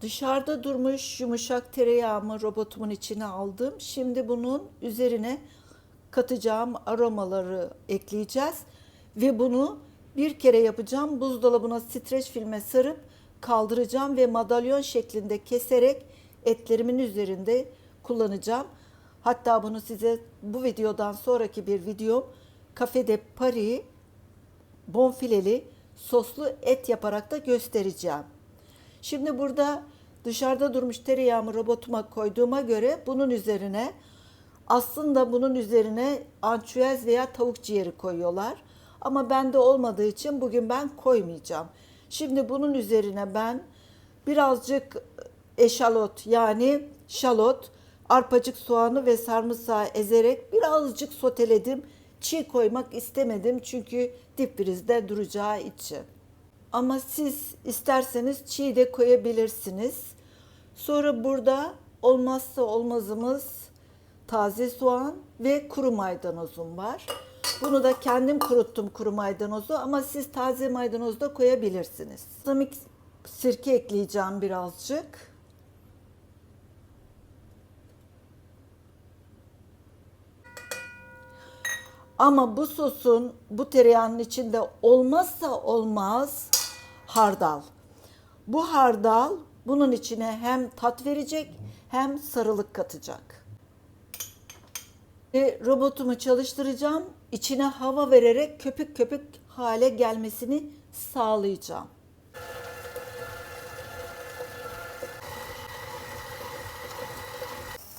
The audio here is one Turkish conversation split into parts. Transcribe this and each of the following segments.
Dışarıda durmuş yumuşak tereyağımı robotumun içine aldım. Şimdi bunun üzerine katacağım aromaları ekleyeceğiz ve bunu bir kere yapacağım. Buzdolabına streç filme sarıp kaldıracağım ve madalyon şeklinde keserek etlerimin üzerinde kullanacağım. Hatta bunu size bu videodan sonraki bir videom Cafe de Paris bonfileli soslu et yaparak da göstereceğim. Şimdi burada dışarıda durmuş tereyağımı robotuma koyduğuma göre bunun üzerine aslında bunun üzerine ançüez veya tavuk ciğeri koyuyorlar. Ama bende olmadığı için bugün ben koymayacağım. Şimdi bunun üzerine ben birazcık eşalot yani şalot, arpacık soğanı ve sarımsağı ezerek birazcık soteledim. Çiğ koymak istemedim çünkü dipfrizde duracağı için. Ama siz isterseniz çiğ de koyabilirsiniz. Sonra burada olmazsa olmazımız taze soğan ve kuru maydanozum var. Bunu da kendim kuruttum kuru maydanozu ama siz taze maydanoz da koyabilirsiniz. Balzamik sirke ekleyeceğim birazcık. Ama bu sosun bu tereyağının içinde olmazsa olmaz hardal. Bu hardal bunun içine hem tat verecek hem sarılık katacak. Ve robotumu çalıştıracağım. İçine hava vererek köpük köpük hale gelmesini sağlayacağım.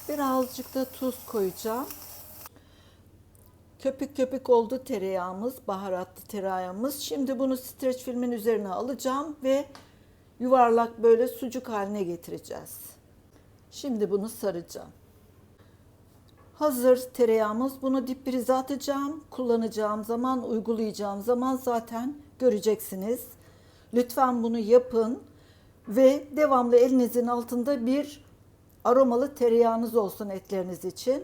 Birazcık da tuz koyacağım. Köpük köpük oldu tereyağımız, baharatlı tereyağımız. Şimdi bunu streç filmin üzerine alacağım ve yuvarlak böyle sucuk haline getireceğiz. Şimdi bunu saracağım. Hazır tereyağımız. Bunu dip prize atacağım. Kullanacağım zaman, uygulayacağım zaman zaten göreceksiniz. Lütfen bunu yapın ve devamlı elinizin altında bir aromalı tereyağınız olsun etleriniz için.